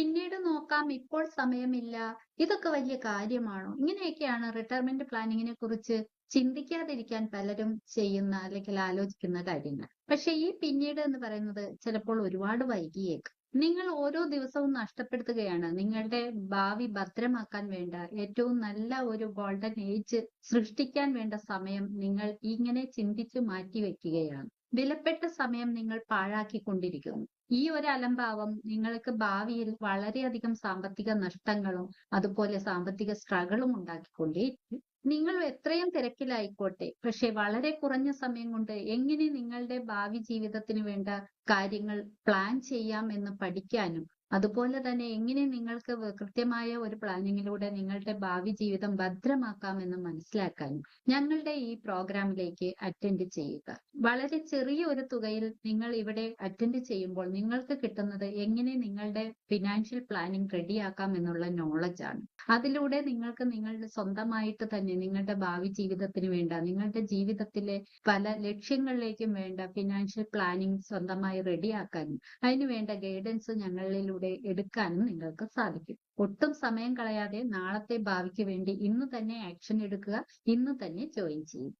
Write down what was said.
പിന്നീട് നോക്കാം ഇപ്പോൾ സമയമില്ല. ഇതൊക്കെ വലിയ കാര്യമാണോ? ഇങ്ങനെയൊക്കെയാണ് റിട്ടയർമെന്റ് പ്ലാനിങ്ങിനെ കുറിച്ച് ചിന്തിക്കാതിരിക്കാൻ പലരും ചെയ്യുന്ന അല്ലെങ്കിൽ ആലോചിക്കുന്ന കാര്യങ്ങൾ. പക്ഷെ ഈ പിന്നീട് എന്ന് പറയുന്നത് ചിലപ്പോൾ ഒരുപാട് വൈകിയേക്കും. നിങ്ങൾ ഓരോ ദിവസവും നഷ്ടപ്പെടുത്തുകയാണ്. നിങ്ങളുടെ ഭാവി ഭദ്രമാക്കാൻ വേണ്ട ഏറ്റവും നല്ല ഒരു ഗോൾഡൻ ഏജ് സൃഷ്ടിക്കാൻ വേണ്ട സമയം നിങ്ങൾ ഇങ്ങനെ ചിന്തിച്ചു മാറ്റി മാറ്റിവെക്കുകയാണ് വിലപ്പെട്ട സമയം നിങ്ങൾ പാഴാക്കിക്കൊണ്ടിരിക്കുന്നു. ഈ ഒരു അലംഭാവം നിങ്ങൾക്ക് ഭാവിയിൽ വളരെയധികം സാമ്പത്തിക നഷ്ടങ്ങളും അതുപോലെ സാമ്പത്തിക സ്ട്രഗിളും ഉണ്ടാക്കിക്കൊണ്ടേയിരിക്കും നിങ്ങൾ എത്രയും തിരക്കിലായിക്കോട്ടെ. പക്ഷെ വളരെ കുറഞ്ഞ സമയം കൊണ്ട് എങ്ങനെ നിങ്ങളുടെ ഭാവി ജീവിതത്തിന് വേണ്ട കാര്യങ്ങൾ പ്ലാൻ ചെയ്യാം എന്ന് പഠിക്കാനും അതുപോലെ തന്നെ എങ്ങനെ നിങ്ങൾക്ക് കൃത്യമായ ഒരു പ്ലാനിങ്ങിലൂടെ നിങ്ങളുടെ ഭാവി ജീവിതം ഭദ്രമാക്കാമെന്ന് മനസ്സിലാക്കാനും ഞങ്ങളുടെ ഈ പ്രോഗ്രാമിലേക്ക് അറ്റൻഡ് ചെയ്യുക. വളരെ ചെറിയ ഒരു തുകയിൽ നിങ്ങൾ ഇവിടെ അറ്റൻഡ് ചെയ്യുമ്പോൾ നിങ്ങൾക്ക് കിട്ടുന്നത് എങ്ങനെ നിങ്ങളുടെ ഫിനാൻഷ്യൽ പ്ലാനിങ് റെഡിയാക്കാം എന്നുള്ള നോളജ് ആണ്. അതിലൂടെ നിങ്ങൾക്ക് നിങ്ങളുടെ സ്വന്തമായിട്ട് തന്നെ നിങ്ങളുടെ ഭാവി ജീവിതത്തിന് വേണ്ട നിങ്ങളുടെ ജീവിതത്തിലെ പല ലക്ഷ്യങ്ങളിലേക്കും വേണ്ട ഫിനാൻഷ്യൽ പ്ലാനിങ് സ്വന്തമായി റെഡിയാക്കാനും അതിനുവേണ്ട ഗൈഡൻസ് ഞങ്ങളിലൂടെ എടുക്കാനും നിങ്ങൾക്ക് സാധിക്കും. ഒട്ടും സമയം കളയാതെ നാളത്തെ ഭാവിക്ക് വേണ്ടി ഇന്ന് തന്നെ ആക്ഷൻ എടുക്കുക ഇന്ന് തന്നെ ജോയിൻ ചെയ്യും